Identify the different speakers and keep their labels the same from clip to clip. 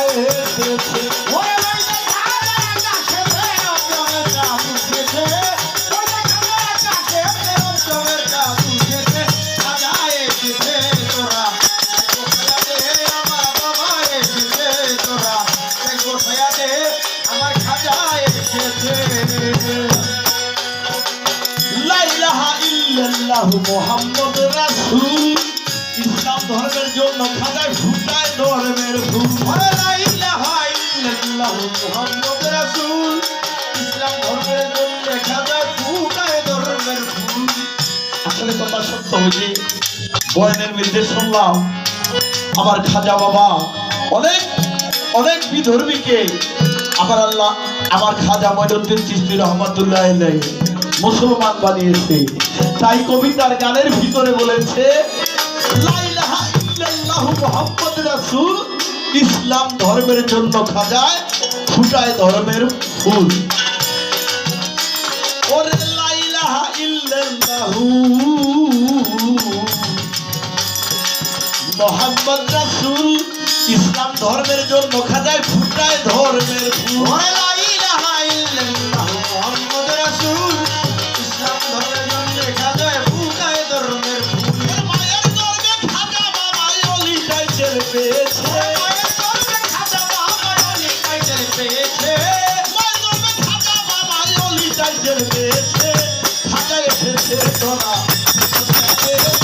Speaker 1: ওরে ওই যে খালে আকাশে ফেরত জমের দাম উঠেছে। ওই যে খালে আকাশে ফেরত জমের দাম উঠেছে। খাজা এসেছে তোরা। গোসাইয়া দে, আমার বাবা এসেছে তোরা। এই গোসাইয়া আমার খাজা এসেছে
Speaker 2: লা ইলাহা ইল্লাল্লাহু মুহাম্মাদুর রাসূল ইসলাম ধর্মের জন্য খাজায় ফুটায় ধর্মের ফুল
Speaker 1: মুহাম্মদ
Speaker 2: আমার খাজা বাবা অনেক অনেক বিধর্মীকে আমার আল্লাহ আমার খাজা ময়নুদ্দিন চিস্তি রহমতুল্লাহ মুসলমান বানিয়েছে। তাই কবিতার গানের ভিতরে বলেছে, লা ইলাহা ইল্লাল্লাহু মুহাম্মাদুর রাসূল। ইসলাম ধর্মের জন্য খাজায় ফুটায় ধর্মের ফুল। মোহাম্মদ ইসলাম ধর্মের জন্য খাজায় ফুটায় ধর্মের ফুল। Let's go.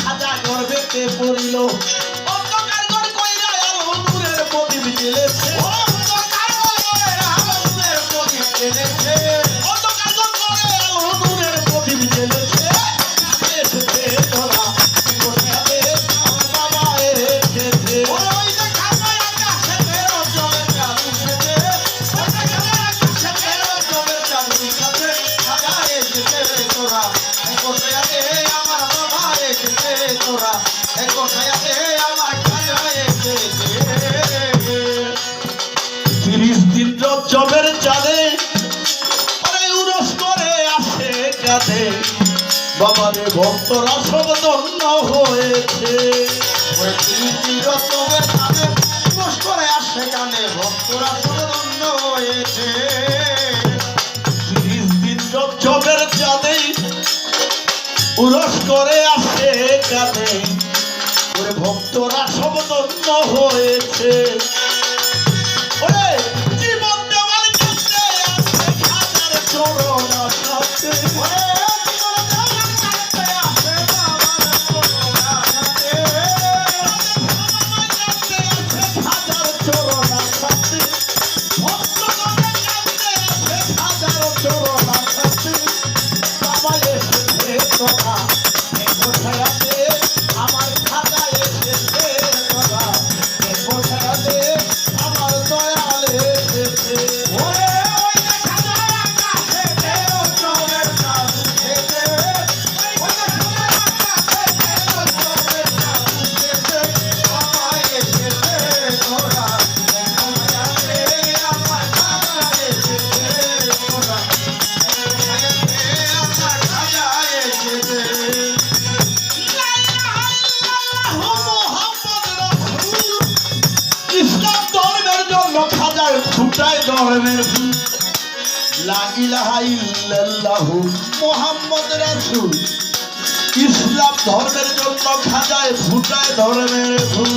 Speaker 2: খাজা গর্বেতে পড়িল অন্ধকার গড় কইরা আলো নূরের প্রদীপ জ্বেলেছে
Speaker 1: অন্ধকার গগনের আলোর প্রদীপ জ্বেলেছে।
Speaker 2: তিরিশ দিন জবের চাঁদে উরস করে আসে কাঁধে। বাবারে ভক্তরা সব ধন্য হয়েছে।
Speaker 1: উপোস করে আসে গানে ভক্তরা সদন্য হয়েছে।
Speaker 2: তিরিশ দিন জবের চাঁদে উরস করে আসে কাঁধে। ভক্তরা সব ধন্য হয়েছে জীবন দেওয়ার চরণ আসাতে খাজায় গরমের মুহাম্মদ রাসূল। ইসলাম ধর্মের জন্য খাজায় ফুটায় ধর্মের ফুল